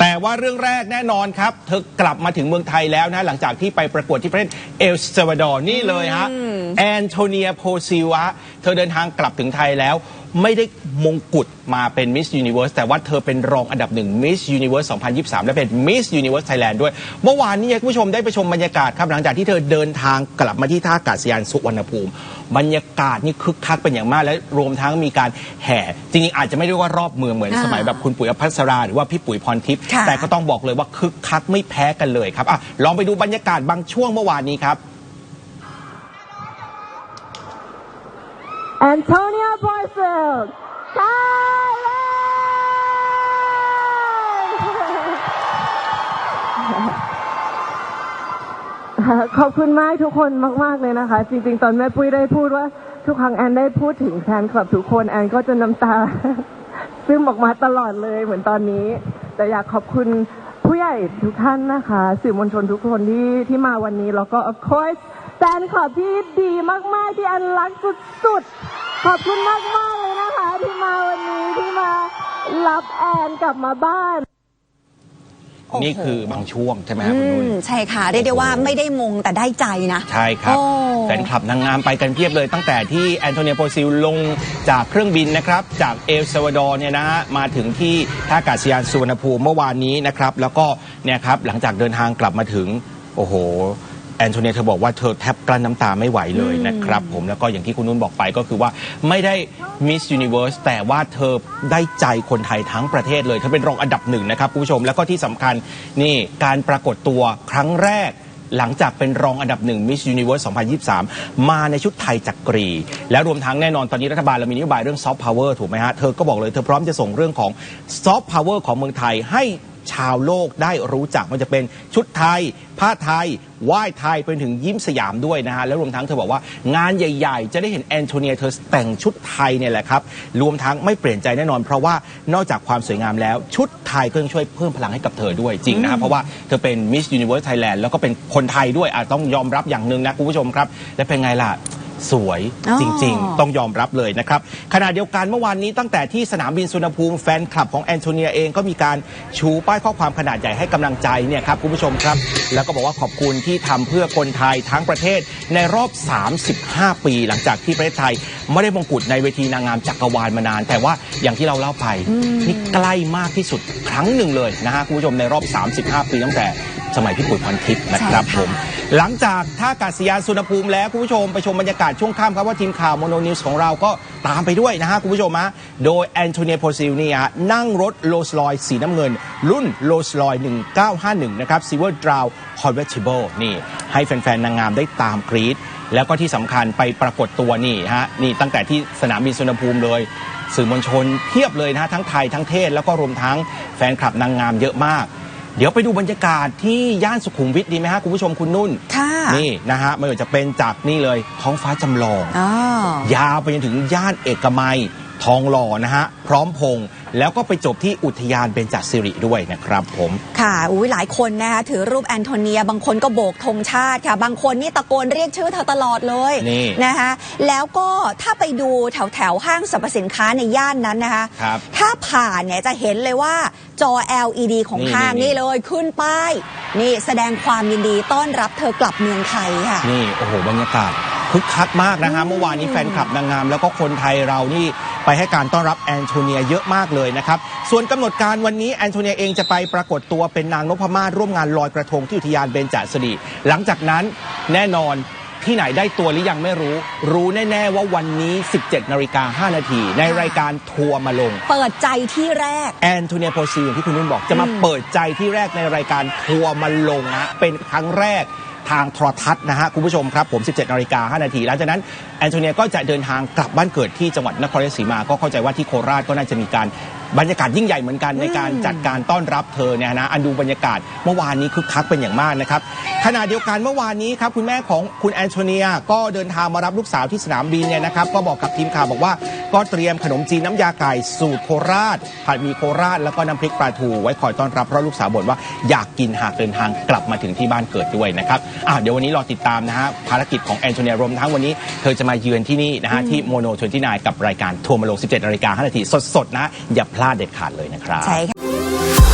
แต่ว่าเรื่องแรกแน่นอนครับ เธอกลับมาถึงเมืองไทยแล้วนะ หลังจากที่ไปประกวดที่ประเทศเอลซาวาดอร์นี่เลยฮะแอนโทเนียโพซิวะเธอเดินทางกลับถึงไทยแล้ว ไม่ได้มงกุฎมาเป็นมิส s u นิเว r ร์สแต่ว่าเธอเป็นรองอันดับหนึ่งมิส s u นิเว r ร์ส2023 และเป็นมิส s u นิเว r ร์สไทยแลนด์ด้วย เมื่อวานนี้ให้คุณผู้ชมได้ไปชมบรรยากาศครับ หลังจากที่เธอเดินทางกลับมาที่ท่าอากาศยานสุวรรณภูมิ บรรยากาศนี่คึกคักเป็นอย่างมาก และรวมทั้งมีการแห่ จริงๆอาจจะไม่ได้ว่ารอบเมืองเหมือนอ่าสมัยแบบคุณปุ๋ยอภัสราหรือว่าพี่ปุ๋ยพรทิพย์ค่ะแต่ก็ต้องบอกเลยว่าคึกคักไม่แพ้กันเลยครับอะลองไปดูบรรยากาศบางช่วงเมื่อวานนี้ครับ Antonia Barfield, Thailand ขอบคุณมากทุกคนมาก ๆ เลยนะคะ จริง ๆ ตอนแม่ปุ้ยได้พูดว่า ทุกครั้งแอนได้พูดถึงแฟนคลับทุกคนแอนก็จะน้ำตา ซึมออกมาตลอดเลยเหมือนตอนนี้ แต่อยากขอบคุณผู้ใหญ่ทุกท่านนะคะ สื่อมวลชนทุกคนที่ที่มาวันนี้ แล้วก็ of course แฟนคลับที่ดีมากๆที่แอนรักสุดๆ ขอบคุณมากๆเลยนะคะ ที่มาวันนี้ที่มารับแอนกลับมาบ้านโอ้โหนี่คือบางช่วงใช่ไหมครับอืคุณนุ่นมใช่ค่ะ เรียกได้ว่าไม่ได้มงแต่ได้ใจนะ ใช่ครับโอ้แฟนคลับนางงามไปกันเพียบเลย ตั้งแต่ที่แอนโทเนียโปซิลลงจากเครื่องบินนะครับ จากเอลซาวาดอร์เนี่ยนะฮะมาถึงที่ท่าอากาศยานสุวรรณภูมิเมื่อวานนี้นะครับ แล้วก็เนี่ยครับหลังจากเดินทางกลับมาถึง โอ้โห แอนโทเนียเธอบอกว่าเธอแทบกลั้นน้ำตาไม่ไหวเลยนะครับผมแล้วก็อย่างที่คุณนุ่นบอกไปก็คือว่าไม่ได้มิส s u นิเว r ร์สแต่ว่าเธอได้ใจคนไทยทั้งประเทศเลย เธอเป็นรองอันดับหนึ่งนะครับคุณผู้ชมแล้วก็ที่สำคัญนี่การปรากฏตัวครั้งแรก หลังจากเป็นรองอันดับหนึ่งมิส s u นิเว r ร์ส2023 มาในชุดไทยจักรี และรวมทั้งแน่นอนตอนนี้รัฐบาลเรามีนโยบายเรื่องซอฟต์พาวเวอร์ถูกไหมฮะเธอก็บอกเลยเธอพร้อมจะส่งเรื่องของซอฟต์พาวเวอร์ของเมืองไทยให้ชาวโลกได้รู้จักมันจะเป็นชุดไทย ผ้าไทย ไหว้ไทยไปถึงยิ้มสยามด้วยนะฮะแล้วรวมทั้งเธอบอกว่างานใหญ่ๆ จะได้เห็นแอนโทเนียเธอแต่งชุดไทยเนี่ยแหละครับรวมทั้งไม่เปลี่ยนใจแน่นอน เพราะว่านอกจากความสวยงามแล้วชุดไทยก็ยังช่วยเพิ่มพลังให้กับเธอด้วยจริงนะฮะเพราะว่าเธอเป็นมิส s u นิเว r ร์สไทยแลนด์แล้วก็เป็นคนไทยด้วยอะต้องยอมรับอย่างหนึ่งนะคุณผู้ชมครับ และเป็นไงล่ะ สวยอ๋อจริง ๆ ต้องยอมรับเลยนะครับขณะเดียวกันเมื่อวานนี้ตั้งแต่ที่สนามบินสุวรรณภูมิแฟนคลับของแอนโทเนียเองก็มีการชูป้ายข้อความขนาดใหญ่ให้กำลังใจเนี่ยครับคุณผู้ชมครับ แล้วก็บอกว่าขอบคุณที่ทำเพื่อคนไทยทั้งประเทศในรอบ 35 ปี หลังจากที่ประเทศไทย ไม่ได้มงกุฎในเวทีนางงามจักรวาลมานาน แต่ว่าอย่างที่เราเล่าไปนี่ใกล้มากที่สุดครั้งหนึ่งเลยนะฮะคุณผู้ชมในรอบ 35 ปีตั้งแต่ สมัยพี่ปุ๋ยพรทิพย์นะครับใช่ค่ะผมหลังจากท่าอากาศยานสุวรรณภูมิแล้วคุณผู้ชมไปชมบรรยากาศช่วงค่ำครับว่าทีมข่าวโมโนนิวส์ของเราก็ตามไปด้วยนะฮะคุณผู้ชมฮะโดยแอนโทเนียโพซิลเนี่ยนั่งรถโรสลอยสีน้ำเงิน รุ่นโรสลอย1951 นะครับซิเวอร์ดราวคอนเว r ชิเบิลนี่ ให้แฟน ๆ นางงามได้ตามกรีดแล้วก็ที่สำคัญไปปรากฏตัวนี่ฮะนี่ตั้งแต่ที่สนามบินสุวรรณภูมิเลยสื่อมวลชนเพียบเลยนะฮะทั้งไทยทั้งเทศแล้วก็รวมทั้งแฟนคลับนางงามเยอะมาก เดี๋ยวไปดูบรรยากาศที่ย่านสุขุมวิทดีไหมฮะคุณผู้ชมคุณนุ่น ค่ะ นี่นะฮะไม่ว่าจะเป็นจากนี่เลยท้องฟ้าจำลอง อ๋อ ยาวไปจนถึงย่านเอกมัยทองหล่อนะฮะ พร้อมพงษ์แล้วก็ไปจบที่อุทยานเบญจสิริด้วยนะครับผม ค่ะอุ้ยหลายคนนะคะถือรูปแอนโทเนีย บางคนก็โบกธงชาติค่ะ บางคนนี่ตะโกนเรียกชื่อเธอตลอดเลยนี่นะคะแล้วก็ถ้าไปดูแถวแถวๆห้างสรรพสินค้าในย่านนั้นนะคะ ครับ ถ้าผ่านเนี่ยจะเห็นเลยว่า จอ LED ของนี่ห้างนี่นี่เลยขึ้นป้าย นี่แสดงความยินดีต้อนรับเธอกลับเมืองไทยค่ะ นี่ โอ้โห บรรยากาศคึกคักมากนะฮะเมื่อวานนี้แฟนคลับนางงาม แล้วก็คนไทยเรานี่ไปให้การต้อนรับแอนโทเนียเยอะมากเลยนะครับ ส่วนกำหนดการวันนี้แอนโทเนียเองจะไปปรากฏตัวเป็นนางนพมาศร่วมงานลอยกระทงที่อุทยานเบญจสิริหลังจากนั้นแน่นอน ที่ไหนได้ตัวหรือยังไม่รู้ รู้แน่ ๆ ว่าวันนี้ 17นาฬิกา5นาที ในรายการทัวร์มาลง เปิดใจที่แรก แอนโทเนียโพซิลอย่างที่คุณนุ่นบอกจะมาเปิดใจที่แรกในรายการทัวร์มาลงนะเป็นครั้งแรกทางโทรทัศน์นะฮะคุณผู้ชมครับผม 17นาฬิกา5นาทีหลังจากนั้น แอนโทเนียก็จะเดินทางกลับบ้านเกิดที่จังหวัดนครราชสีมา ก็เข้าใจว่าที่โคราชก็น่าจะมีการบรรยากาศยิ่งใหญ่เหมือนกันในการจัดการต้อนรับเธอเนี่ยนะอันดูบรรยากาศเมื่อวานนี้คึกคักเป็นอย่างมากนะครับขณะเดียวกันเมื่อวานนี้ครับคุณแม่ของคุณแอนโทเนียก็เดินทางมารับลูกสาวที่สนามบินเนี่ยนะครับก็บอกกับทีมข่าวบอกว่าก็เตรียมขนมจีนน้ำยาไก่สูตรโคราชผัดหมีโคราชแล้วก็น้ำพริกปลาทูไว้คอยต้อนรับเพราะลูกสาวบ่นว่าอยากกินหากเดินทางกลับมาถึงที่บ้านเกิดด้วยนะครับอะเดี๋ยววันนี้รอติดตามนะฮะภารกิจของแอนโทเนียรวมทั้งวันนี้เธอจะมาเยือนที่นี่นะฮะที่โมโนทนกับรายการทัวร์มาลง 17นาฬิกา5นาทีสดๆนะอย่าพลาดเด็ดขาดเลยนะครับใช่ค่ะ